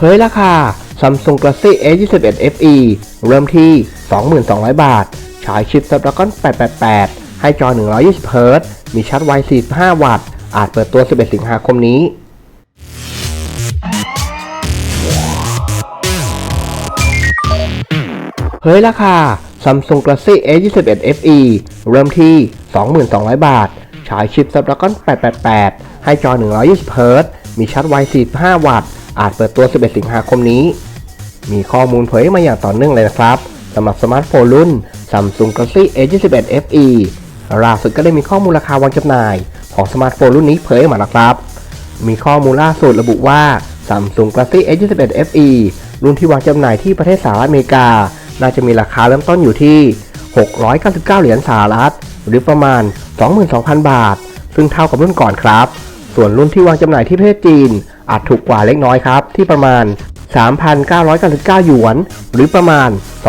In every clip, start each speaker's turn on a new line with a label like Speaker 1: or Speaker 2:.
Speaker 1: เฮ้ยราคา Samsung Galaxy A21 FE เริ่มที่ 22,000 บาท ฉายชิป Snapdragon 888 ให้จอ 120 Hz มีชาร์จไว 45 วัตต์ อาจเปิดตัว 11 สิงหาคมนี้เฮ้ยราคา Samsung Galaxy A21 FE เริ่มที่ 22,000 บาท ฉายชิป Snapdragon 888 ให้จอ 120 Hz มีชาร์จไว 45 วัตต์ อาจเปิดตัว 11 สิงหาคมนี้ มีข้อมูลเผยมาอย่างต่อเนื่องเลยนะครับสำหรับสมาร์ทโฟนรุ่น Samsung Galaxy A21 FE ล่าสุดก็ได้มีข้อมูลราคาวางจำหน่าย ของสมาร์ทโฟนรุ่นนี้เผยออกมาแล้วครับ มีข้อมูลล่าสุดระบุว่า Samsung Galaxy A21 FE รุ่นที่วางจำหน่ายที่ประเทศสหรัฐอเมริกา น่าจะมีราคาเริ่มต้นอยู่ที่ 699 เหรียญสหรัฐ หรือประมาณ 22,000 บาท ซึ่งเท่ากับรุ่นก่อนครับ ส่วนรุ่นที่วางจำหน่ายที่ประเทศจีน อาจถูกกว่าเล็กน้อยครับ ที่ประมาณ 3,999 หยวน หรือประมาณ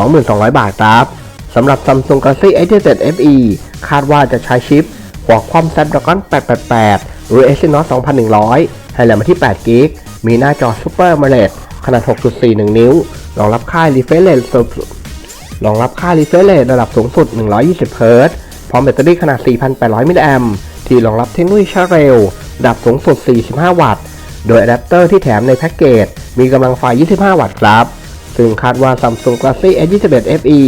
Speaker 1: 2,200 บาทครับสำหรับ Samsung Galaxy A77 FE คาดว่าจะใช้ชิป Qualcomm Snapdragon 888 หรือ Exynos 2100 ให้แรมมาที่8 g b มีหน้าจอ Super AMOLED ขนาด 6.41 นิ้ว รองรับค่าย refresh rate รองรับค่า refresh rate ระดับสูงสุด 120 Hz พร้อมแบตเตอรี่ขนาด 4,800มิลลิแอมที่รองรับเทคโนโลยีชาร์จเร็ว ระดับสูงสุด 45 วัตต์ โดยอะแดปเตอร์ที่แถมในแพ็กเกจมีกำลังไฟ 25 วัตต์ครับ ซึ่งคาดว่า Samsung Galaxy S21 FE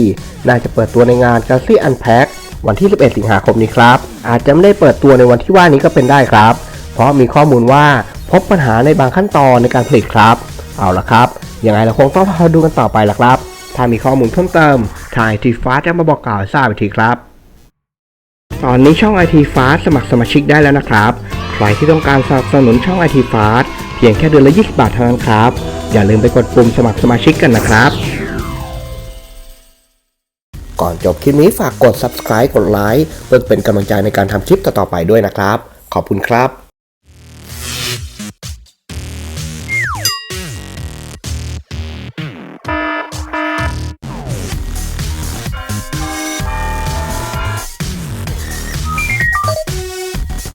Speaker 1: น่าจะเปิดตัวในงาน Galaxy Unpack วันที่ 11 สิงหาคมนี้ครับ อาจจะไม่ได้เปิดตัวในวันที่ว่านี้ก็เป็นได้ครับ เพราะมีข้อมูลว่าพบปัญหาในบางขั้นตอนในการผลิตครับ เอาละครับ ยังไงเราคงต้องรอดูกันต่อไปละครับ ถ้ามีข้อมูลเพิ่มเติมทางไอทีฟ้าจะมาบอกกล่าวทราบอีกทีครับ ตอนนี้ช่อง IT Fast สมัครสมาชิกได้แล้วนะครับ รที่ต้องการสนับสนุนช่องไอทีฟาสเพียงแค่เดือนละ 20 บาทเท่านั้นครับ อย่าลืมไปกดปุ่มสมัครสมาชิกกันนะครับ ก่อนจบคลิปนี้ฝากกด subscribe กดไลค์เพื่อเป็นกำลังใจในการทำคลิปต่อๆไปด้วยนะครับ ขอบคุณครับ